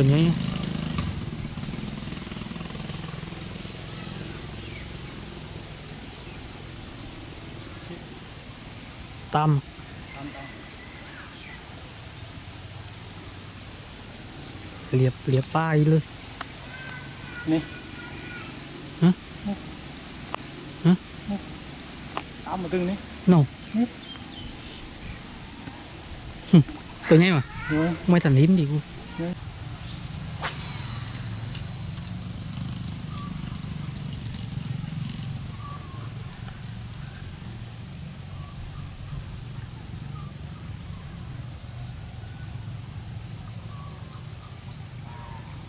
ตัวนี้ตามตามตามเรียบเรียบป้ายเลย นี่ฮะนี่ฮะนี่ตามมาตึงนี่โน่นี่ตัวนี้มาเฮ้ยไม่ทันลิ้นดิกู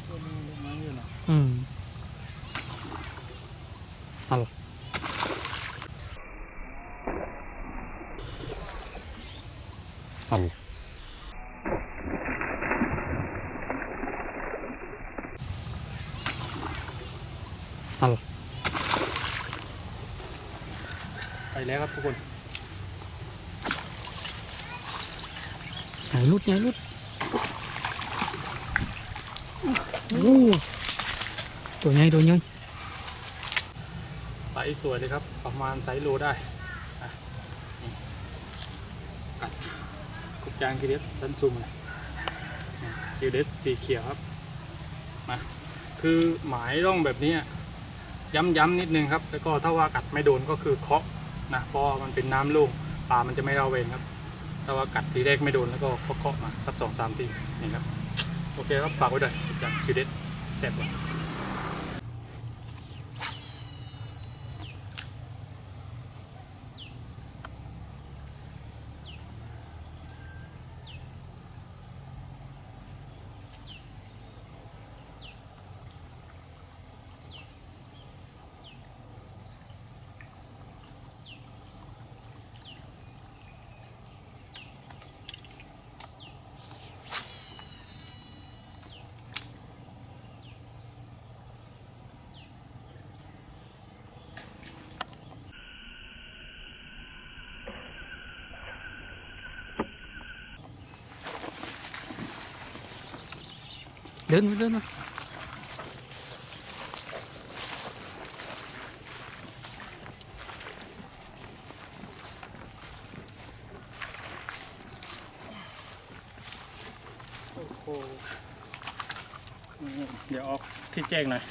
ตัวนี้ลงมาอยู่นะ อืม เอาเอาเอาไปแล้วครับทุกคนไหนรุดไหนรุดโอ้ตัวใหญ่ตัวใหญ่ไซ สสวยเลยครับ ประมาณไซส์โลได้กัดกุบยางกีเดสดันซุ่มเลยกีเดสสีเขียวครับมาคือหมายต้องแบบนี้ย้ำๆนิดนึงครับ แล้วก็ถ้าว่ากัดไม่โดนก็คือเคาะนะเพราะมันเป็นน้ำล่งปลามันจะไม่เราเวงครับ ถ้าว่ากัดทีแรกไม่โดนแล้วก็เคาะๆมาสักสองสามทีนี่ครับ โอเคครับฝากไว้ด้วยจากคิวเดสแซ่บว่ะ เดินเดินนี่เดี๋ยวออกที่แจ้งหน่อย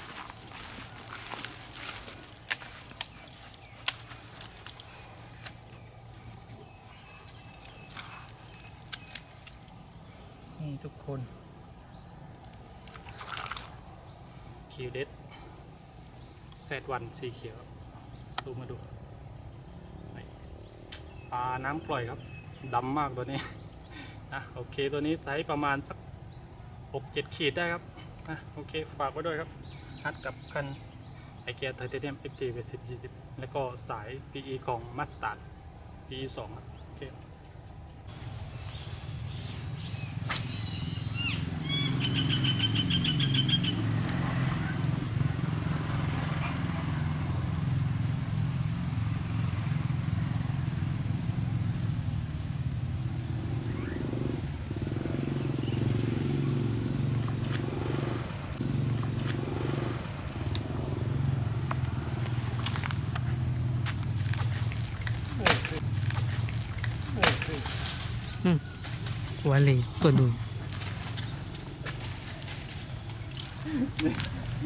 นี่ทุกคนคิวเดส แซดวันสีเขียวซูมมาดูนี่ปลาน้ำกร่อยครับดำมากตัวนี้นะโอเคตัวนี้ไซส์ประมาณสักหกเจ็ดขีดได้ครับนะโอเคฝากไว้ด้วยครับฮัดกับคันไอเกียไทเทเนียม FG เวสิบยี่สิบแล้วก็สาย PE ของมัสตาร์ด PE สองครับโอเค หัวเลยตัวดู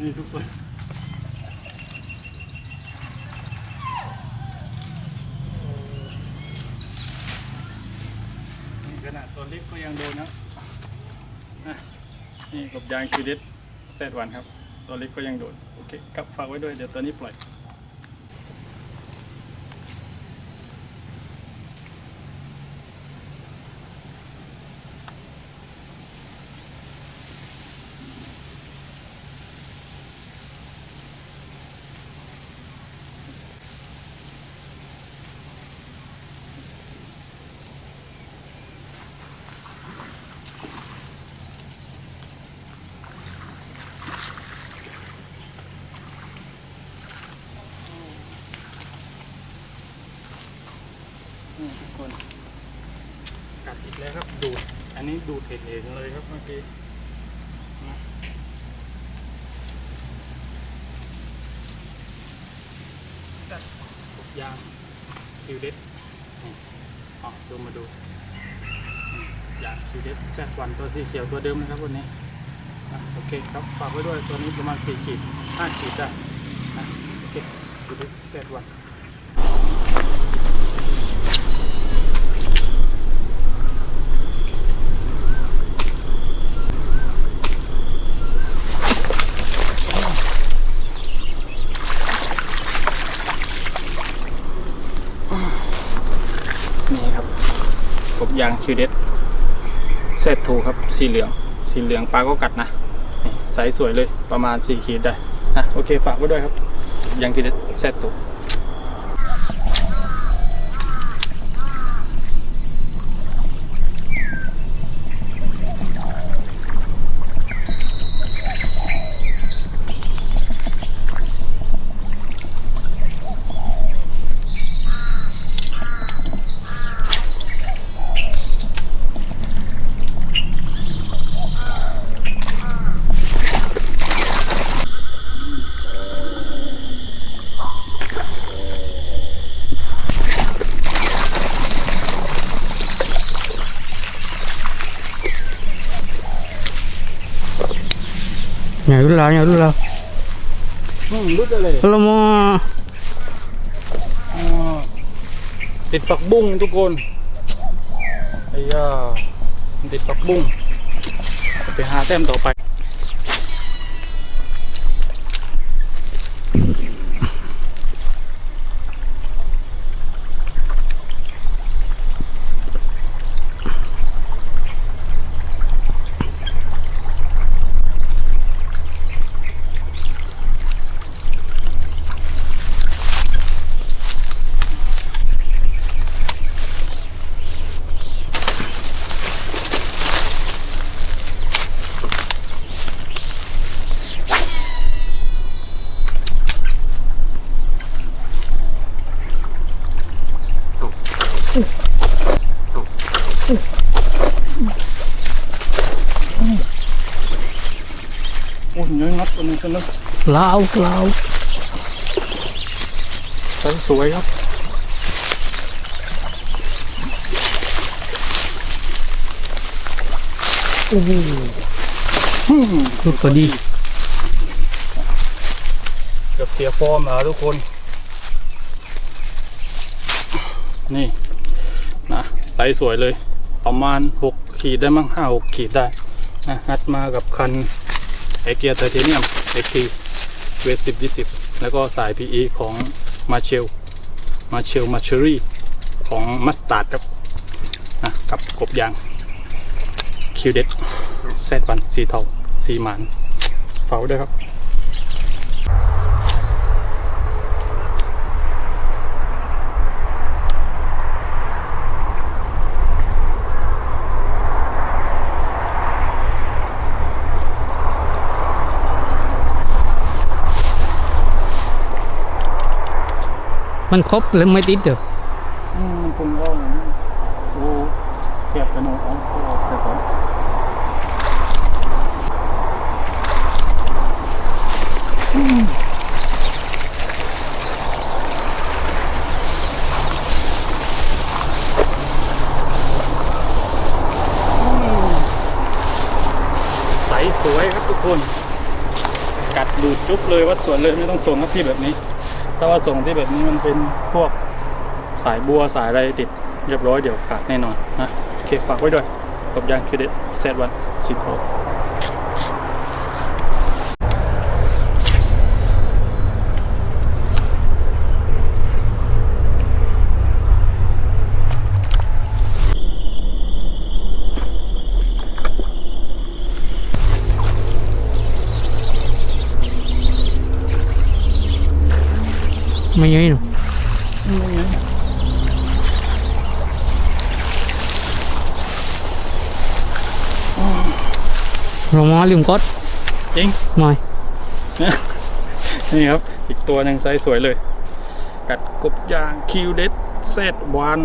นี่ทุกคนนี่ขนาดตัวเล็กก็ยังโดนครับอะนี่กบยางคิวเดสเซตวันครับ ตัวเล็กก็ยังโดนโอเคครับฝากไว้ด้วย เดี๋ยวตัวนี้ปล่อย อีกแล้วครับดูด อันนี้ดูดเห็นเเลยครับเมื่อกี้ทุกยางคิวเด็ดอ๋อซูมมาดูยางคิวเด็ดแซดวันตัวสีเขียวตัวเดิมนะครับวันนี้โอเคครับฝากไว้ด้วยตัวนี้ประมาณ 4 ขีด 5 ขีดจ้ะโอเคคิวเด็ดแซดวัน ยางคิวเดสเซตทูครับ สีเหลือง สีเหลืองปลาก็กัดนะนี่ไซส์สวยเลยประมาณ 4 ขีดได้นะโอเคฝากไว้ด้วยครับกบยางคิวเดสเซตทู nhà đu la nhà đu la อืมรุดเลย lo mo อ่าติดปักบุ้งทุกคนไอ้ย่ามันติดปักบุ้งไปหาแต้มต่อไป โอ้ย ยังงัดตัวนี้ตัวนึง lao lao ไซส์สวยครับ rút vào đi เกือบเสียฟอร์มแล้วทุกคน นี่นะไซส์สวยเลย ประมาณ 6 ขีดได้มั้ง5 6 ขีดได้นะนัดมากับคันไอเกียร์ไทเทเนียม XT เวท10 20แล้วก็สาย PE ของมาเชลมาเชลมาเชอรี่ของมัสตาร์ดครับนะกับกบยางคิวเด็ดแซดวันสีเทาสีหมันเฝ้าด้วยครับ mình khóc lên mấy tít được อืมมันคงก็ดูเทียบกันหนูของตัวแต่ก่อนใสสวยครับทุกคน กัดดูดจุ๊บเลยวัดสวนเลยไม่ต้องส่งครับที่แบบนี้ ถ้าว่าส่งที่แบบนี้มันเป็นพวกสายบัวสายอะไรติดเรียบร้อยเดี๋ยวขาดแน่นอนนะโอเคฝากไว้ด้วยกับยางคิดเดตเซตวันสิบหก mấy nhảy nào rồi mo liềm cốt จริง mời นี่ครับ อีกตัวหนึ่งไซส์สวยเลย กัดกบยางคิวเดตเซตวัน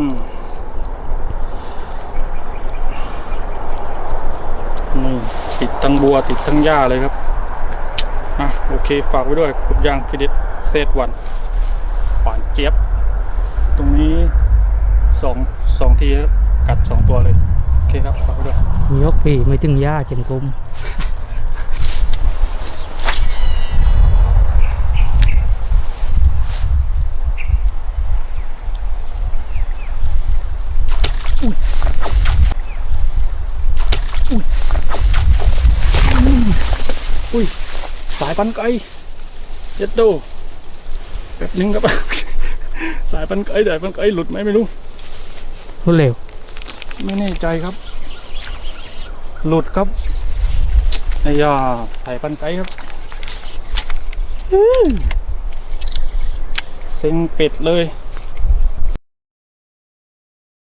นี่ติดทั้งบัวติดทั้งหญ้าเลยครับอะโอเค ฝากไว้ด้วยกบยางคิวเดตเซตวัน หวานเจี๊ยบสองสองทีครับกัดสองตัวเลย โอเคครับฝากไว้ด้วยยกปีไม่ถึงย่าเจนกุมอุ้ย สายปันไกเจ็ดโดแป๊บนึงครับ สายปันไกสายปันไกหลุดไหมไม่รู้ รวดเร็ว ไม่แน่ใจครับ หลุดครับไอ้ยาสายปันไกครับอื้อเซ็งเป็ดเลย